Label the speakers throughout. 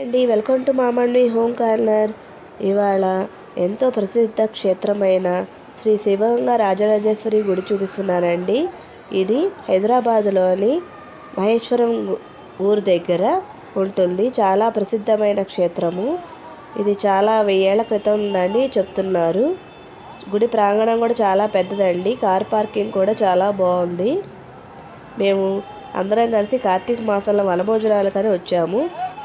Speaker 1: అండి welcome to మామండి home corner. ఇవాళ ఎంతో ప్రసిద్ధ క్షేత్రమైన శ్రీ శివగంగా రాజరాజేశ్వరి గుడి చూపిస్తున్నానండి ఇది హైదరాబాదులోని మహేశ్వరం ఊరు దగ్గర ఉంటుంది. చాలా ప్రసిద్ధమైన క్షేత్రము. ఇది చాలా వెయ్యేళ్ళ క్రితం ఉందని చెప్తున్నారు. గుడి ప్రాంగణం కూడా చాలా పెద్దదండి. కార్ పార్కింగ్ కూడా చాలా బాగుంది. మేము అందరం కలిసి కార్తీక మాసంలో వనభోజనాలకని వచ్చాము.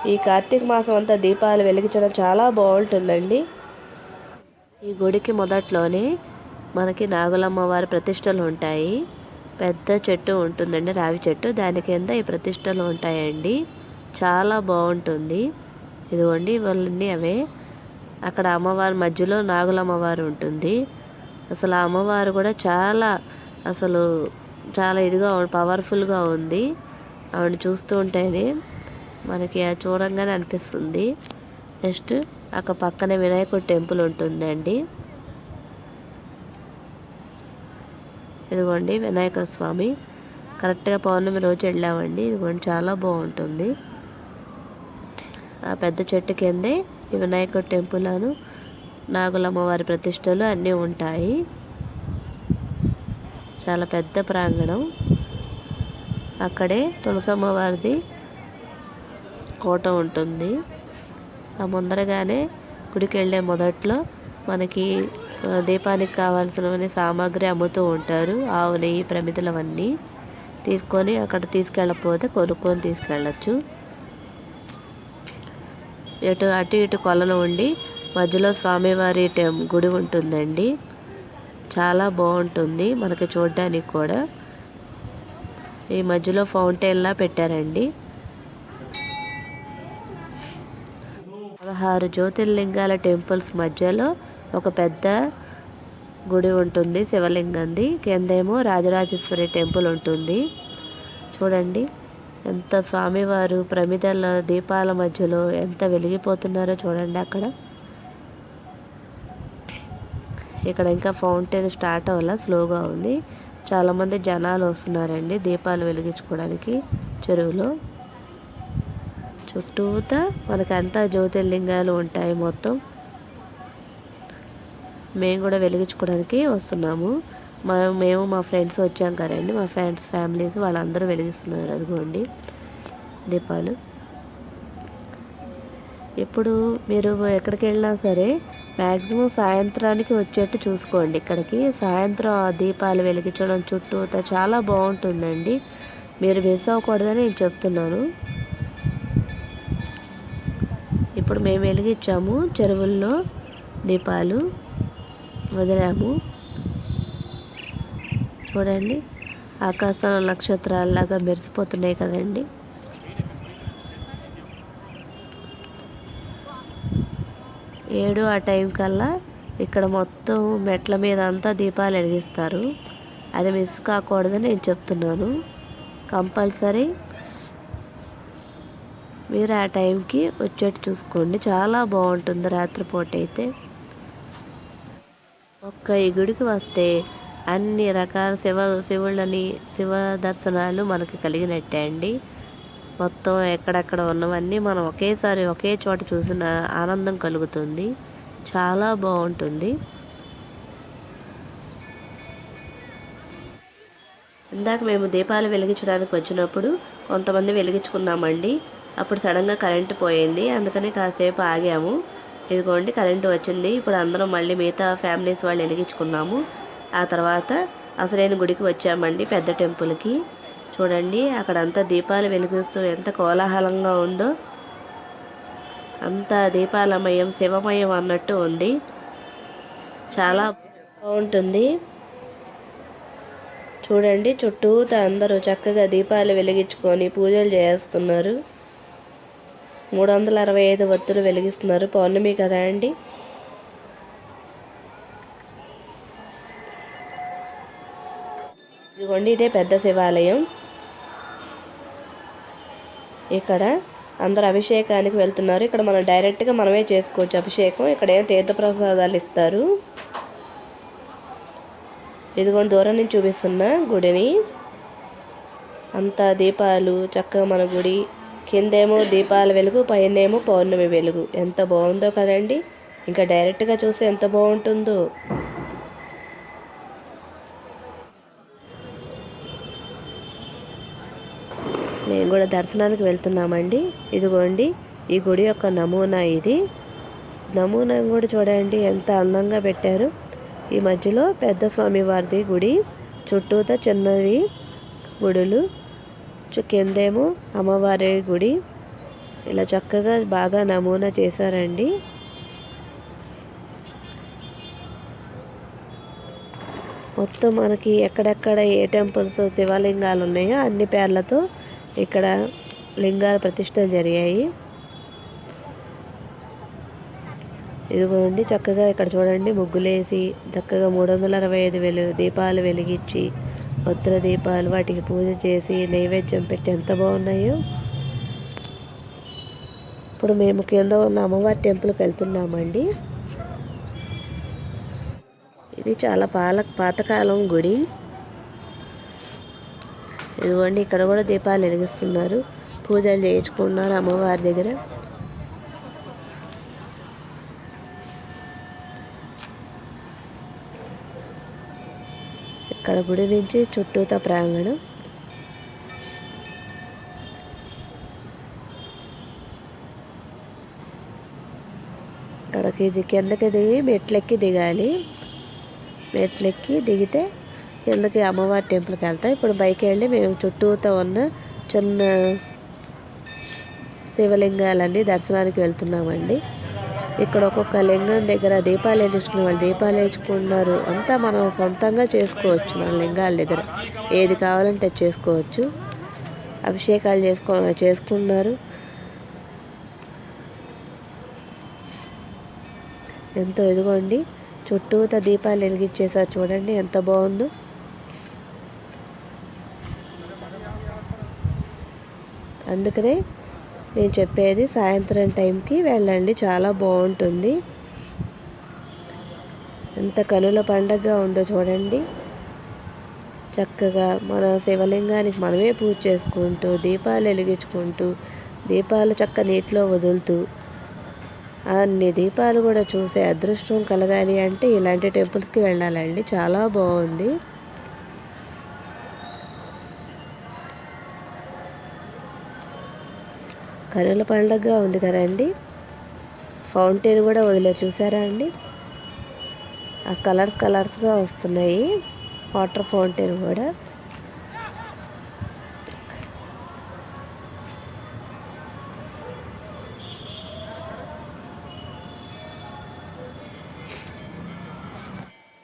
Speaker 1: ఈ కార్తీక మాసం అంతా దీపాలు వెలిగించడం చాలా బాగుంటుందండి. ఈ గుడికి మొదట్లోనే మనకి నాగులమ్మ వారి ప్రతిష్టలు ఉంటాయి. పెద్ద చెట్టు ఉంటుందండి రావి చెట్టు. దాని కింద ఈ ప్రతిష్టలు ఉంటాయండి. చాలా బాగుంటుంది. ఇదిగోండి ఇవన్నీ అవే. అక్కడ అమ్మవారి మధ్యలో నాగులమ్మవారు ఉంటుంది. అసలు ఆ అమ్మవారు కూడా చాలా అసలు చాలా ఇదిగా పవర్ఫుల్గా ఉంది. ఆవిడ చూస్తూ ఉంటేనే మనకి అది చూడంగానే అనిపిస్తుంది. నెక్స్ట్ అక్కడ పక్కనే వినాయకుడు టెంపుల్ ఉంటుందండి. ఇదిగోండి వినాయకుడు స్వామి. కరెక్ట్గా పౌర్ణమి రోజు వెళ్ళామండి. ఇదిగోండి చాలా బాగుంటుంది. ఆ పెద్ద చెట్టు కిందే ఈ వినాయకుడి టెంపుల్ అను నాగులమ్మవారి ప్రతిష్టలు అన్నీ ఉంటాయి. చాలా పెద్ద ప్రాంగణం. అక్కడే తులసమ్మవారిది కోట ఉంటుంది. ఆ ముందరగానే గుడికి వెళ్ళే మొదట్లో మనకి దీపానికి కావాల్సినవన్నీ సామాగ్రి అమ్ముతూ ఉంటారు. ఆవు నెయ్యి ప్రమితులవన్నీ తీసుకొని అక్కడ తీసుకెళ్ళకపోతే కొనుక్కొని తీసుకెళ్ళచ్చు. ఇటు అటు ఇటు కొలను ఉండి మధ్యలో స్వామివారి టెం గుడి ఉంటుందండి. చాలా బాగుంటుంది మనకి చూడడానికి కూడా. ఈ మధ్యలో ఫౌంటైన్లా పెట్టారండి. పదహారు జ్యోతిర్లింగాల టెంపుల్స్ మధ్యలో ఒక పెద్ద గుడి ఉంటుంది శివలింగంది. కిందేమో రాజరాజేశ్వరి టెంపుల్ ఉంటుంది. చూడండి ఎంత స్వామివారు ప్రమిదల దీపాల మధ్యలో ఎంత వెలిగిపోతున్నారో చూడండి అక్కడ. ఇక్కడ ఇంకా ఫౌంటైన్ స్టార్ట్ అవ్వాల స్లోగా ఉంది. చాలామంది జనాలు వస్తున్నారండి దీపాలు వెలిగించుకోవడానికి చెరువులో. చుట్టూతా మనకంతా జ్యోతిర్లింగాలు ఉంటాయి మొత్తం. మేము కూడా వెలిగించుకోవడానికి వస్తున్నాము. మా మేము మా ఫ్రెండ్స్ వచ్చాం కదండి. మా ఫ్రెండ్స్ ఫ్యామిలీస్ వాళ్ళందరూ వెలిగిస్తున్నారు. అదిగోండి. దీపాలు. ఇప్పుడు మీరు ఎక్కడికి వెళ్ళినా సరే మ్యాక్సిమం సాయంత్రానికి వచ్చేట్టు చూసుకోండి. ఇక్కడికి సాయంత్రం ఆ దీపాలు వెలిగించడం చుట్టూతా చాలా బాగుంటుందండి. మీరు మిస్ అవ్వకూడదని నేను చెప్తున్నాను. ఇప్పుడు మేము వెలిగించాము. చెరువుల్లో దీపాలు వదిలాము. చూడండి ఆకాశం నక్షత్రాలలాగా మెరిసిపోతున్నాయి కదండి. ఏడు ఆ టైం కల్లా ఇక్కడ మొత్తం మెట్ల మీద అంతా దీపాలు వెలిగిస్తారు. అది మిస్ కాకూడదని నేను చెప్తున్నాను. కంపల్సరీ మీరు ఆ టైంకి వచ్చేట్టు చూసుకోండి. చాలా బాగుంటుంది రాత్రిపూట అయితే. ఒక్క ఈ గుడికి వస్తే అన్ని రకాల శివ శివుళ్ళని శివ దర్శనాలు మనకి కలిగినట్టే అండి. మొత్తం ఎక్కడెక్కడ ఉన్నవన్నీ మనం ఒకేసారి ఒకే చోట చూసిన ఆనందం కలుగుతుంది. చాలా బాగుంటుంది. ఇందాక మేము దీపాలు వెలిగించడానికి వచ్చినప్పుడు కొంతమంది వెలిగించుకున్నామండి. అప్పుడు సడన్గా కరెంటు పోయింది. అందుకని కాసేపు ఆగాము. ఇదిగోండి కరెంటు వచ్చింది. ఇప్పుడు అందరం మళ్ళీ మిగతా ఫ్యామిలీస్ వాళ్ళు వెలిగించుకున్నాము. ఆ తర్వాత అసలైన గుడికి వచ్చామండి పెద్ద టెంపుల్కి. చూడండి అక్కడంతా దీపాలు వెలిగిస్తూ ఎంత కోలాహలంగా ఉందో. అంతా దీపాలమయం శివమయం అన్నట్టు ఉంది. చాలా బాగుంటుంది. చూడండి చుట్టూతా అందరూ చక్కగా దీపాలు వెలిగించుకొని పూజలు చేస్తున్నారు. మూడు వందల అరవై ఐదు వత్తులు వెలిగిస్తున్నారు. పౌర్ణమి కదా అండి? ఇదిగోండి ఇదే పెద్ద శివాలయం. ఇక్కడ అందరు అభిషేకానికి వెళ్తున్నారు. ఇక్కడ మనం డైరెక్ట్గా మనమే చేసుకోవచ్చు అభిషేకం. ఇక్కడ ఏం తీర్థప్రసాదాలు ఇస్తారు? ఇదిగోండి దూరం నుంచి చూపిస్తున్నా గుడిని. అంతా దీపాలు చక్కగా మన గుడి. కిందేమో దీపాల వెలుగు పైనేమో పౌర్ణమి వెలుగు. ఎంత బాగుందో కదండి. ఇంకా డైరెక్ట్గా చూస్తే ఎంత బాగుంటుందో. మేము కూడా దర్శనానికి వెళ్తున్నామండి. ఇదిగోండి ఈ గుడి యొక్క నమూనా ఇది. నమూనా కూడా చూడండి ఎంత అందంగా పెట్టారు. ఈ మధ్యలో పెద్ద స్వామి వారిది గుడి చుట్టూతా చిన్నవి గుడులు. కిందేమో అమ్మవారి గుడి. ఇలా చక్కగా బాగా నమూనా చేశారండి. మొత్తం మనకి ఎక్కడెక్కడ ఏ టెంపుల్స్ శివలింగాలు ఉన్నాయో అన్ని పేర్లతో ఇక్కడ లింగాల ప్రతిష్టలు జరిగాయి. ఇదిగోండి చక్కగా ఇక్కడ చూడండి ముగ్గులేసి చక్కగా మూడు వందల అరవై ఐదు వెలు దీపాలు వెలిగించి ఒత్తుల దీపాలు వాటికి పూజ చేసి నైవేద్యం పెట్టి ఎంత బాగున్నాయో. ఇప్పుడు మేము కింద ఉన్న అమ్మవారి టెంపుల్కి వెళ్తున్నామండి. ఇది చాలా పాల పాతకాలం గుడి. ఇదిగోండి ఇక్కడ కూడా దీపాలు వెలిగిస్తున్నారు. పూజలు చేయించుకున్నారు అమ్మవారి దగ్గర. ఇక్కడ గుడి నుంచి చుట్టూతా ప్రాంగణం. ఇక్కడికి ఇది కిందకి దిగి మెట్లెక్కి దిగాలి. మెట్లెక్కి దిగితే కిందకి అమ్మవారి టెంపుల్కి వెళ్తాం. ఇప్పుడు బైక్ వెళ్ళి మేము చుట్టూతో ఉన్న చిన్న శివలింగాలన్నీ దర్శనానికి వెళ్తున్నామండి. ఇక్కడ ఒక్కొక్క లింగం దగ్గర దీపాలు వేయించుకున్న వాళ్ళు దీపాలు వేయించుకున్నారు అంతా మనం సొంతంగా చేసుకోవచ్చు మన లింగాల దగ్గర. ఏది కావాలంటే అది చేసుకోవచ్చు. అభిషేకాలు చేసుకో చేసుకున్నారు ఎంతో ఇదిగోండి. చుట్టూత దీపాలు వెలిగించేసారు చూడండి ఎంత బాగుందో. అందుకనే నేను చెప్పేది సాయంత్రం టైంకి వెళ్ళండి చాలా బాగుంటుంది. ఎంత కనుల పండగగా ఉందో చూడండి. చక్కగా మన శివలింగానికి మనమే పూజ చేసుకుంటూ దీపాలు వెలిగించుకుంటూ దీపాలు చక్క నీటిలో వదులుతూ అన్ని దీపాలు కూడా చూసే అదృష్టం కలగాలి అంటే ఇలాంటి టెంపుల్స్కి వెళ్ళాలండి. చాలా బాగుంది. కనుల పండగగా ఉంది కదండి. ఫౌంటైన్ కూడా వదిలే చూసారా అండి? ఆ కలర్స్ కలర్స్గా వస్తున్నాయి. వాటర్ ఫౌంటైన్ కూడా.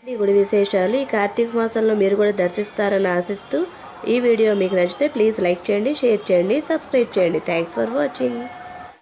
Speaker 1: ఈ గుడి విశేషాలు ఈ కార్తీక మాసంలో మీరు కూడా దర్శిస్తారని ఆశిస్తూ ఈ వీడియో మీకు నచ్చితే ప్లీజ్ లైక్ చేయండి షేర్ చేయండి సబ్స్క్రైబ్ చేయండి. Thanks for watching